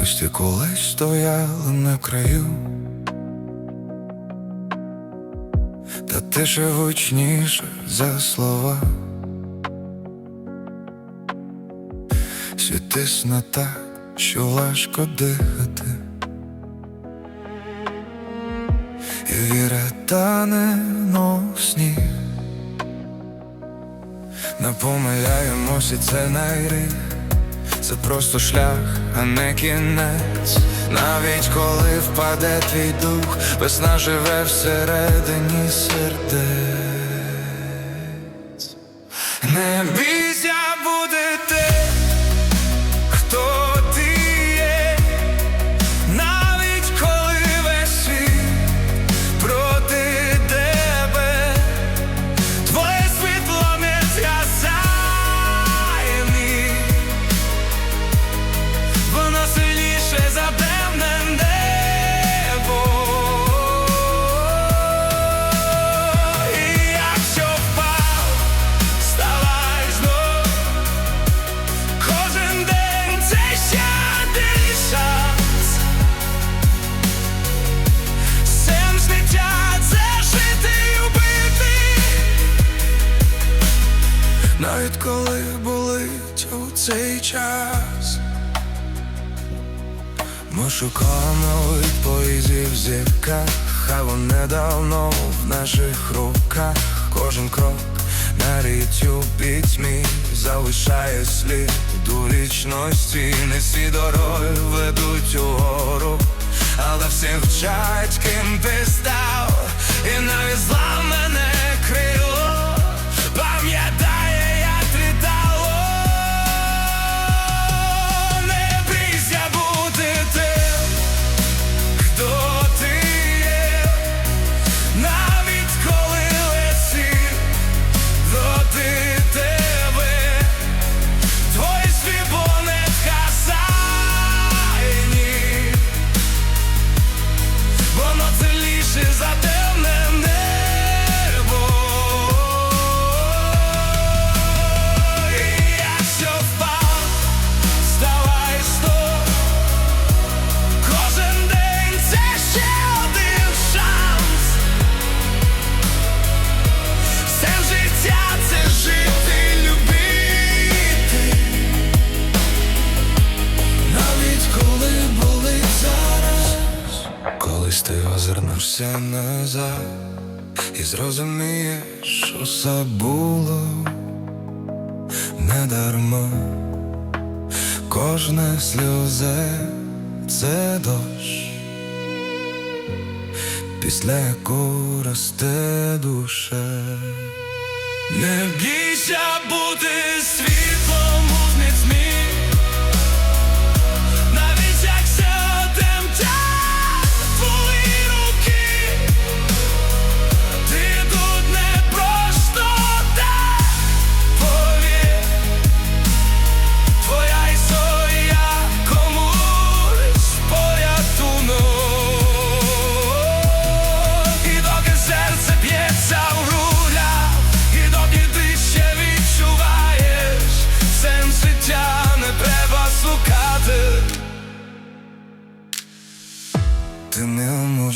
Місті колись стояли на краю, та тише гучніше за слова. Світ тисне так, що важко дихати. І віра тане но сніг. Не помиляємося, це найрих Це просто шлях, а не кінець. Навіть коли впаде твій дух Весна живе всередині сердець. Не бійся навіть коли болить у цей час. Ми шукаємо відповіді в зірках Хай вони давно в наших руках. Кожен крок на річчю пітьмі Залишає слід у вічності Не всі дороги ведуть угору Але всі вчать, колись ти озирнешся назад і зрозумієш, що все було не. Кожне сльозе це дощ, після якого росте душа. Не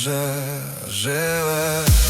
вже живе.